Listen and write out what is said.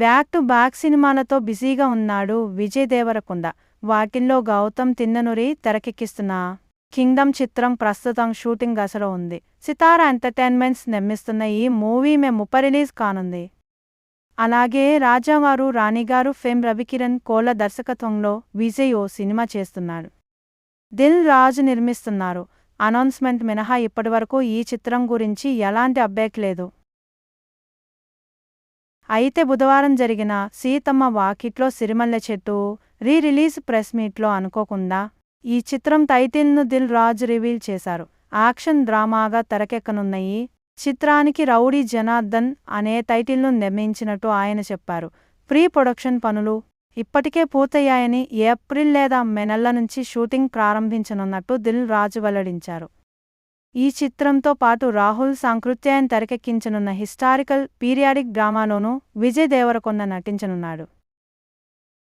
Back to back సినిమాలతో బిజీగా ఉన్నాడు విజయ్ దేవరకొండ. వాటిల్లో గౌతమ్ తిన్ననురి తెరకెక్కిస్తున్న కింగ్డమ్ చిత్రం ప్రస్తుతం షూటింగ్ దశలో ఉంది. సితారా ఎంటర్టైన్మెంట్స్ నిర్మిస్తున్న ఈ మూవీ మే ముప్ప రిలీజ్ కానుంది. అలాగే రాజావారు రాణిగారు ఫేమ్ రవికిరణ్ కోల దర్శకత్వంలో విజయ్ ఓ సినిమా చేస్తున్నాడు. దిల్ రాజు నిర్మిస్తున్నారు. అనౌన్స్మెంట్ మినహా ఇప్పటివరకు ఈ చిత్రం గురించి ఎలాంటి అప్డేట్ లేదు. అయితే బుధవారం జరిగిన సీతమ్మ వాకిట్లో సిరిమల్లె చెట్టు రీ రిలీజ్ ప్రెస్ మీట్లో అనుకోకుండా ఈ చిత్రం టైటిల్ను దిల్ రాజ్ రివీల్ చేశారు. యాక్షన్ డ్రామాగా తెరకెక్కనున్న ఈ చిత్రానికి రౌడీ జనార్దన్ అనే టైటిల్ను నిర్మించినట్టు ఆయన చెప్పారు. ప్రీ ప్రొడక్షన్ పనులు ఇప్పటికే పూర్తయ్యాయని ఏప్రిల్ లేదా మే నెల నుంచి షూటింగ్ ప్రారంభించనున్నట్టు దిల్ రాజు వెల్లడించారు. ఈ చిత్రంతో పాటు రాహుల్ సాంకృత్యాన్ని తెరకెక్కించనున్న హిస్టారికల్ పీరియాడిక్ డ్రామాలోనూ విజయ్ దేవరకొండ నటించనున్నాడు.